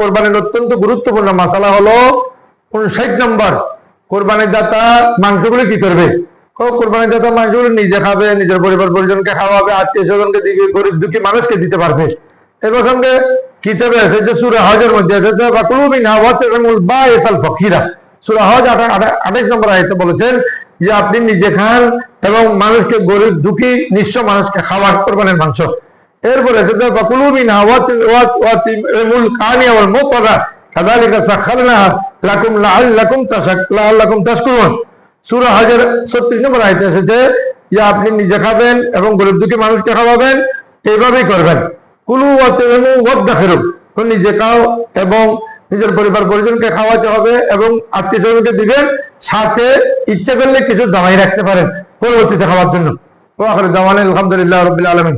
কোরবানির অত্যন্ত গুরুত্বপূর্ণ মাসালা হলো 59 নম্বর। কোরবানির দাতা মাংসগুলো কি করবে? কোরবানির দাতা মাংসগুলো নিজে খাবে, নিজের পরিবার পরিজনকে গরিব দুঃখী মানুষকে দিতে পারবে। এর সঙ্গে কিতাবে এসেছে সূরা মধ্যে এসেছে বা কুলুবি নাওয়াতিল বাইসাল ফকিরা। 28 নম্বর আয়াতে বলেছেন যে আপনি নিজে খান এবং মানুষকে গরিব দুঃখী নিঃস্ব মানুষকে খাওয়ার কোরবানির মাংস। এরপরে এসেছে বা কুলুবি নাওয়াতিল কানিয়া ওয়াল মুতারা কাযালিকা সাখালনা লাকুম লাআল্লাকুম তাশাক, লাআল্লাকুম তাশকুরুন। সূরা হজের 36 নম্বর আয়াতে এসেছে যে আপনি নিজে খাবেন এবং গরিব দুঃখী মানুষকে খাওয়াবেন, এইভাবেই করবেন। কুলু নিজে খাও এবং নিজের পরিবার পরিজনকে খাওয়াতে হবে এবং আত্মীয় দিবেন, সাথে ইচ্ছে করলে কিছু দামাই রাখতে পারেন পরবর্তীতে খাওয়ার জন্য। ওয়াখির দাওয়ান আলহামদুলিল্লাহ রবিল আলামিন।